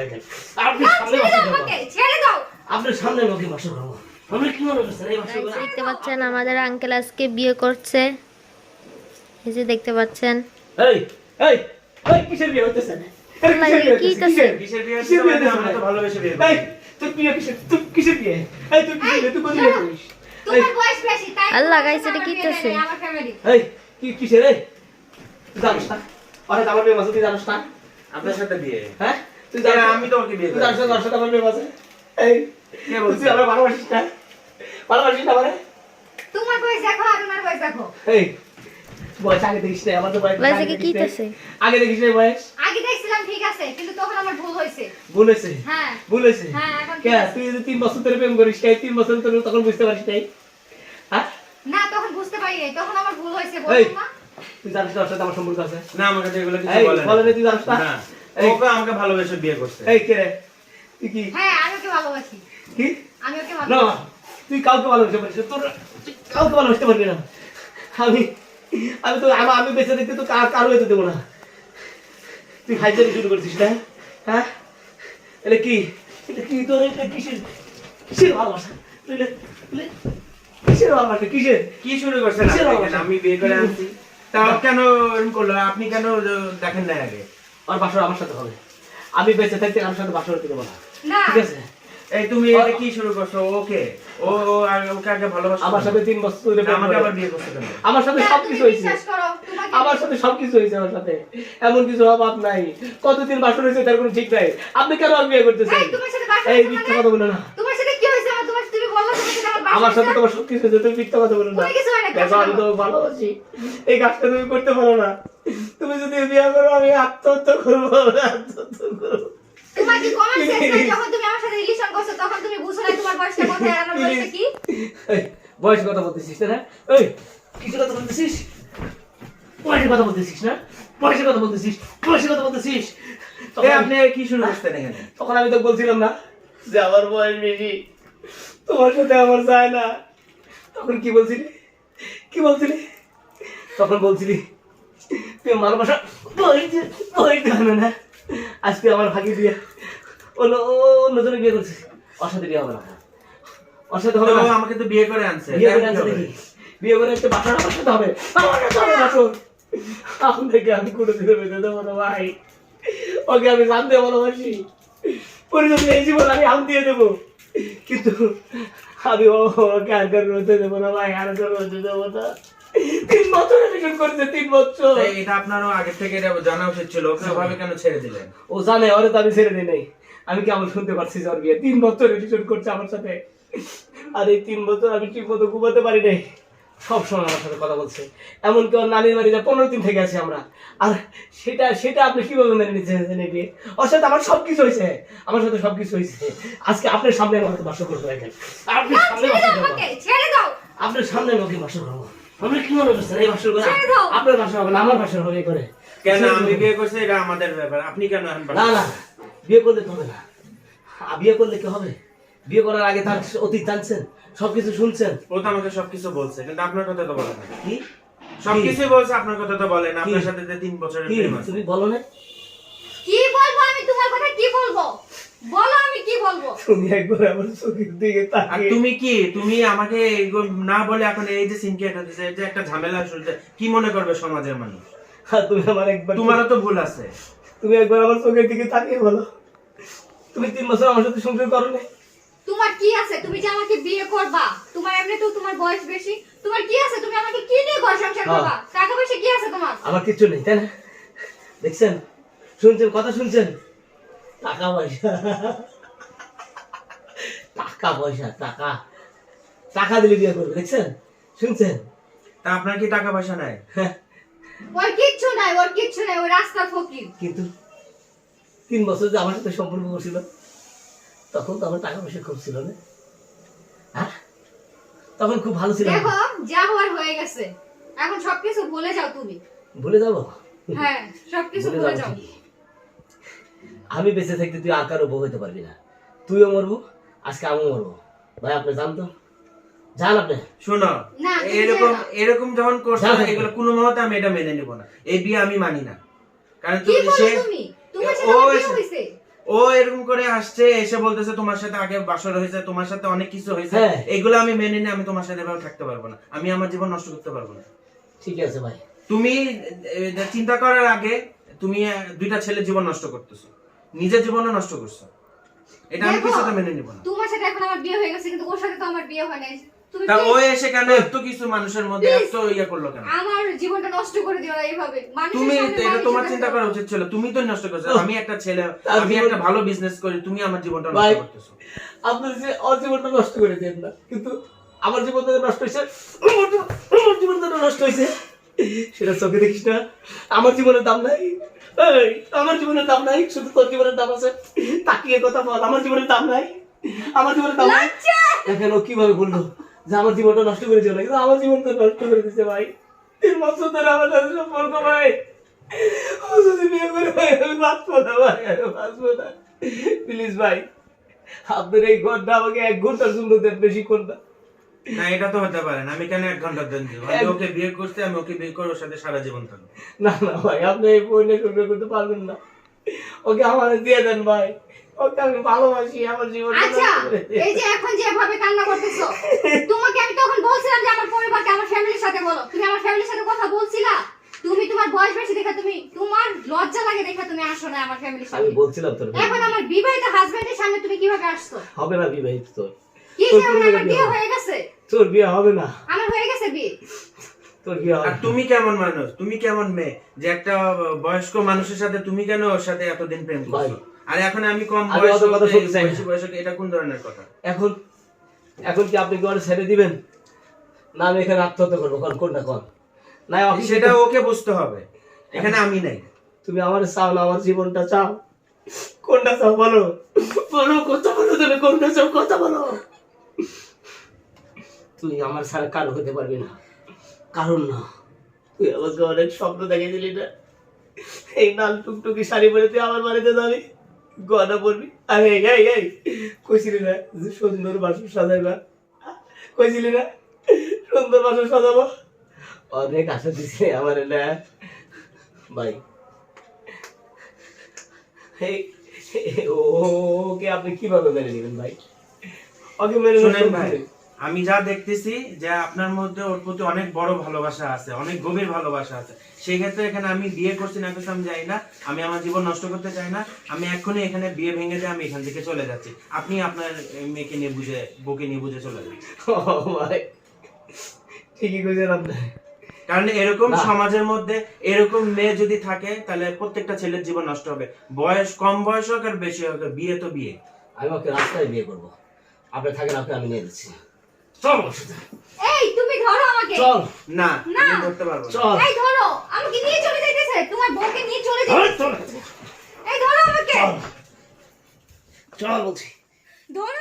দেখেন আপনি সামনে ছেড়ে দাও করব আমাকে, ছেড়ে দাও। আপনার সামনে লোকে বাসা করব আমি কি মনে করছেন এই দেখতে পাচ্ছেন আমাদের আঙ্কেল আজকে বিয়ে করছে এই যে দেখতে পাচ্ছেন এই এই এই কিসের বিয়ে আল্লাহ, কি করছে? কিসের? কিসের বিয়ে কিসের বিয়ে হচ্ছে? আমরা তো ভালোবেসে বিয়ে এই, করি। বিয়ে কিসের? তোর কিসের বিয়ে? এই, তোর কিসের বিয়ে? তুই কোন বিয়ে করিস? তোমার বয়স বেশি, তাই আল্লাহ, তোমার এটা আমার কি করছে? দেয়নি, আমার family। এই, কি- কিসের, এই? জানিস না? অর্থাৎ আমার মেয়ে মাসে তুই জানিস না? আপনার সাথে বিয়ে হ্যাঁ? তুই কেন, আমি তোমাকে বিয়ে তুই জানিস না করেছি। তোর মেয়ে মাসে? এই, কে বলছে? আমার ভালোবাসিস না? ভালোবাসিস না আমারে? তোমার বয়স দেখো আর ওনার বয়স দেখো এই, বয়স আগে দেখিস নাই, আমার তো বয়স বয়স আগে আগে কি করছে? আগে দেখিস নাই বয়স? আগে দেখছিলাম ঠিক আছে কিন্তু তখন আমার ভুল হয়েছে ভুল হয়েছে? হ্যাঁ ভুল হয়েছে? হ্যাঁ, এখন কে, তুই যদি তিন বছর ধরে প্রেম করিস তিন বছর ধরে তখন বুঝতে পারিস নাই? হ্যাঁ? না তখন বুঝতে পারি নাই তখন আমার ভুল হয়েছে না তুই জানিস ওর সাথে আমার সম্পর্ক আছে? না আমার কাছে এগুলো কিছু বলে বলে না না, তুই জানিস না? ওকে আমাকে ভালোবেসে বিয়ে করছে। এই, কে রে? তুই কি? হ্যাঁ আমি ওকে ভালোবাসি। কি? আমি ওকে না, ভালোবাসি। তুই কাউকে ভালোবাসতে পারিস তোর কাউকে ভালোবাসতে পারবি না। আমি আমি তো আমা- আমি বেঁচে দেখতে তো কার কারও হইতে দেবো না। তুই হাইজারি শুরু করছিস না হ্যাঁ? এটা কি? এটা কি তোর এটা কিসের কিসের ভালোবাসা? তুই এটা- তুই এটা- কিসের ভালোবাসা? কিসের? কি শুরু করছেন? আমি বিয়ে করে আনছি। তাও কেন এরকম করল? আপনি কেন দেখেন না আগে? আমার বাসর আমার সাথে হবে। আমি বেঁচে থাকতে আমার সাথে বাসর হতে দেবো না। ঠিক আছে? এই তুমি এটা কি শুরু করছ? ওকে। ও ও আগে- ওকে আগে ভালোবাসো আমার সাথে তিন বছর ধরে আমাকে আবার বিয়ে করছে কেন? আমার সাথে না, সব কিছু হয়েছে। বিশ্বাস করো আমার সাথে সবকিছু হয়েছে আমার সাথে। এমন কিছু অভাব নাই। কতদিন বাসর হয়েছে তার কোনো ঠিক নাই। আপনি কেন আর বিয়ে করতেছেন? এই, তোমার সাথে বাসর এই মিথ্যা মানে? কথা বলো না। তোমার সাথে কি হয়েছে? আমার তোমার তুমি বলল তোমার সাথে আমার সাথে তোমার সব কিছু হয়েছে তুমি মিথ্যা কথা বলো না। দেখো আমি তো ভালোবাসি। এই কাজটা তুমি করতে পারো না। তুমি যদি বিয়ে করো আমি আত্মহত্যা করব আত্মহত্যা করব। তোমার কি কমন সেন্স নাই? যখন তুমি আমার সাথে রিলেশন করছ তখন তুমি বুঝো না তোমার বয়সটা কোথায় আর আমার বয়সটা কি? এই, কথা বলতেছিস না? ওই কিছু কথা বলতেছিস? বয়সের কথা বলতেছিস না? বয়সের কথা বলতেছিস? বয়সের কথা বলতেছিস? আপনি কি শুরু করছেন এখানে? তখন আমি তো বলছিলাম না। যে আমার বয়স বেশি। তোমার সাথে আমার যায় না। তখন কি বলছিলি? কি বলছিলি? তখন বলছিলি তুই ভাষা বই না আজকে আমার ভাগি দিয়ে অন্য অন্যজনে বিয়ে করছিস ওর সাথে বিয়ে হবে না। ওর সাথে হবে না। আমাকে তো বিয়ে করে আনছে বিয়ে করে আনছে দেখি। বিয়ে করে একটা বাসা আমার সাথে হবে। আমার সাথে হবে আপনাকে আমি কোনো দিনে বেঁধে দেবো না ভাই। ওকে আমি জানতে ভালোবাসি। যদি এই জীবন আমি হাম দিয়ে দেবো। কিন্তু আমি ওকে আর কারও হতে দেবো না ভাই আর কারও হতে দেবো না। তিন বছর রিলেশন করেছে তিন বছর। এটা আপনারও আগে থেকে এটা জানা উচিত ছিল ওকে ওভাবে কেন ছেড়ে দিলেন? ও জানে ওরে তো আমি ছেড়ে দিই নাই। আমি কেমন শুনতে পারছি ওর তিন বছর রিলেশন করছে আমার সাথে। আর এই তিন বছর আমি ঠিক মতো ঘুমাতে পারি নাই। সব সময় আমার সাথে কথা বলছে। এমনকি ওর নানির বাড়িতে পনেরো দিন থেকে আছে আমরা। আর সেটা সেটা আপনি কীভাবে মেনে নিচ্ছেন নাকি ওর সাথে আমার সব কিছু হয়েছে। আমার সাথে সব কিছু হয়েছে। আজকে আপনার সামনে আমাকে বাসর করব এখন। আপনি সামনে ছেড়ে বাসর করব। আপনার সামনে আমাকে বাসর করব। আপনি কি মনে করছেন? এই বাসর করে আপনার বাসর হবে না আমার বাসর হবে করে। কেন? আমি বিয়ে করছি এটা আমাদের ব্যাপার। আপনি কেন না না বিয়ে করলে তো হবে না। বিয়ে করলে কি হবে? বিয়ে করার আগে তার অতীত জানছেন? সবকিছু শুনছেন? ও তো আমাকে সবকিছু বলছে কিন্তু আপনার কথা তো বলে না। কি? সবকিছু বলছে আপনার কথা তো বলেন আপনার সাথে যে তিন বছরের প্রেম আছে। তুমি বলো না। কি বলব আমি? তোমার কথা কি বলব? বলো আমি কি বলব? তুমি একবার আমার চোখের দিকে আর তাকিয়ে তুমি কি? তুমি আমাকে না বলে এখন এই যে সিনকেট এটা এই যে একটা ঝামেলা শুনছে কি মনে করবে সমাজের মানুষ? আর তুমি আমার একবার তোমারও তো ভুল আছে। তুমি একবার আমার চোখের দিকে তাকিয়ে বলো। তুমি তিন বছর আমার সাথে সংসার করো না তোমার কি আছে? তুমি যে আমাকে বিয়ে করবা তোমার এমনি তো তোমার বয়স বেশি। তোমার কি আছে? তুমি আমাকে কি নিয়ে ঘর সংসার হ্যাঁ। করবা? টাকা পয়সা কি আছে তোমার? আমার কিচ্ছু নেই তাই না? দেখছেন? শুনছেন? কথা শুনছেন? টাকা পয়সা। টাকা পয়সা টাকা। টাকা দিলে বিয়ে করবে দেখছেন? শুনছেন? তা আপনার কি টাকা পয়সা নাই? হ্যাঁ। ওর কিচ্ছু নাই ওর কিচ্ছু নাই ওই রাস্তা ফকির। কিন্তু তিন বছর যে আমার সাথে সম্পর্ক করছিল তখন তো আমার টাকা পয়সা খুব ছিল না। হ্যাঁ? তখন খুব ভালো ছিল দেখো যা হওয়ার হয়ে গেছে। এখন সবকিছু ভুলে যাও তুমি। ভুলে যাব? হ্যাঁ সবকিছু ভুলে যাও। আমি বেঁচে থাকতে তুই আর কারও বউ হইতে পারবি না। তুইও মরবো আজকে আমিও মরবো। ভাই আপনি জান তো। জান আপনি। শোনো না, এরকম এরকম যখন করছ এগুলো কোনো মতে আমি এটা মেনে নিব না। এই বিয়ে আমি মানি না। কারণ তুমি সে তুমি? তোমার ও এরকম করে আসছে এসে বলতেছে তোমার সাথে আগে বাসর হয়েছে তোমার সাথে অনেক কিছু হয়েছে। হ্যাঁ। এগুলো আমি মেনে নিয়ে আমি তোমার সাথে এভাবে থাকতে পারব না। আমি আমার জীবন নষ্ট করতে পারব না। ঠিক আছে ভাই। তুমি চিন্তা করার আগে তুমি দুইটা ছেলের জীবন নষ্ট করতেছো। নিজের জীবনও নষ্ট করছ। এটা আমি কিছুতে মেনে নিব না। তোমার সাথে এখন আমার বিয়ে হয়ে গেছে কিন্তু ওর সাথে তো আমার বিয়ে হয় নাই। তা ও এসে কেন এত কিছু মানুষের মধ্যে. এত ইয়ে করল কেন? আমার জীবনটা নষ্ট করে দিও না এইভাবে। তুমি এটা তোমার চিন্তা করা উচিত ছিল। তুমি তো নষ্ট করছ। আমি একটা ছেলে আমি একটা ভালো বিজনেস করি তুমি আমার জীবনটা নষ্ট করতেছো। আপনার যে ওর জীবনটা নষ্ট করে দেন না কিন্তু আমার জীবনটা নষ্ট হয়েছে আমার জীবনটা নষ্ট হয়েছে সেটা চোখে দেখিস না। আমার জীবনের দাম নাই। আমার জীবনের দাম নাই শুধু তোর জীবনের দাম আছে। তাকিয়ে কথা বল আমার জীবনের দাম নাই। আমার জীবনের দাম নাই! দেখেন ও কীভাবে বলল যে আমার জীবনটা নষ্ট করে দিও না কিন্তু আমার জীবনটা নষ্ট করে দিচ্ছে ভাই। তিন বছর ধরে আমার সাথে সম্পর্ক ভাই। যদি বিয়ে করে ভাই আমি বাঁচবো না ভাই আমি বাঁচবো না। প্লিজ ভাই আপনার এই ঘণ্টা আমাকে এক ঘণ্টার জন্য দেন বেশি ঘণ্টা না। এটা তো হতে পারে না আমি কেন এক ঘণ্টার দিব? আমি ওকে বিয়ে করতে আমি ওকে বিয়ে করে ওর সাথে সারা জীবন থাকব। না না ভাই আপনি এই বইনে সংগ্রহ করতে পারবেন না। ওকে আমার দিয়ে দেন ভাই। ওকে আমি ভালোবাসি আমার জীবন। আচ্ছা এই যে এখন যেভাবে কান্না করতেছো তোমাকে আমি তখন বলছিলাম যে আমার পরিবারকে আমার ফ্যামিলির সাথে বলো। তুমি আমার ফ্যামিলির সাথে কথা বলছিলা? তুমি তোমার বয়স বেশি দেখা তুমি তোমার লজ্জা লাগে দেখা তুমি আসো না আমার ফ্যামিলির আমি বলছিলাম তোর এখন আমার বিবাহিত হাজবেন্ডের সামনে তুমি কীভাবে আসছো? হবে না বিবাহিত তোর। কি তোর আমার বিয়ে বিয়ে হয়ে গেছে? তোর বিয়ে হবে না। আমার হয়ে গেছে বিয়ে? তোর বিয়ে হবে আর তুমি কেমন মানুষ? তুমি কেমন মেয়ে? যে একটা বয়স্ক মানুষের সাথে তুমি কেন ওর সাথে এতদিন প্রেম করছ। আর এখন আমি কম বয়স কথা শুনতে চাই বয়স এটা কোন ধরনের কথা? এখন এখন কি আপনি কি ওর ছেড়ে দিবেন? না আমি এখানে আত্মহত্যা করব কোন কোনটা কোন? না সেটা ওকে বুঝতে হবে। এখানে আমি নাই। তুমি আমার চাও না আমার জীবনটা চাও। কোনটা চাও বলো? বলো কথা বলো তুমি কোনটা চাও কথা বলো। তুই আমার ছাড়া কারও হতে পারবি না। কারণ না। তুই আমাকে অনেক স্বপ্ন দেখে দিলি না। এই লাল টুকটুকি শাড়ি পরে তুই আমার বাড়িতে যাবি। গয়না বলবি আরে এই এই কইছিলি না যে সুন্দর বাসন সাজাইবা? কইছিলি না সুন্দর বাসন সাজাবো? অনেক আশা দিছিলি আমার না। ভাই। ও কে আপনি কীভাবে মেনে নেবেন ভাই? ওকে মেনে নেবেন ভাই। আমি যা দেখতেছি যে আপনার মধ্যে ওর প্রতি অনেক বড় ভালোবাসা আছে অনেক গভীর ভালোবাসা আছে। সেই ক্ষেত্রে এখানে আমি বিয়ে করছি না করছি আমি যাই না আমি আমার জীবন নষ্ট করতে চাই না আমি এখনই এখানে বিয়ে ভেঙে দিয়ে আমি এখান থেকে চলে যাচ্ছি। আপনি আপনার মেয়েকে নিয়ে বুঝে বউকে নিয়ে বুঝে চলে যান। ঠিকই কইছেন আপনি। কারণ এরকম সমাজের মধ্যে এরকম মেয়ে যদি থাকে তাহলে প্রত্যেকটা ছেলের জীবন নষ্ট হবে। বয়স কম বয়স হোক আর বেশি হোক বিয়ে তো বিয়ে। আমি ওকে রাস্তায় বিয়ে করব। আপনি থাকেন আপনি আমি নিয়ে দিচ্ছি চল। এই তুমি ধরো আমাকে। চল। না না। ধরতে করতে পারব চল। এই ধরো। আমাকে নিয়ে চলে যাইতেছে। তোমার বউকে নিয়ে চলে চল, যাইতেছে। এই ধরো আমাকে। চল। চল বলছি। ধরো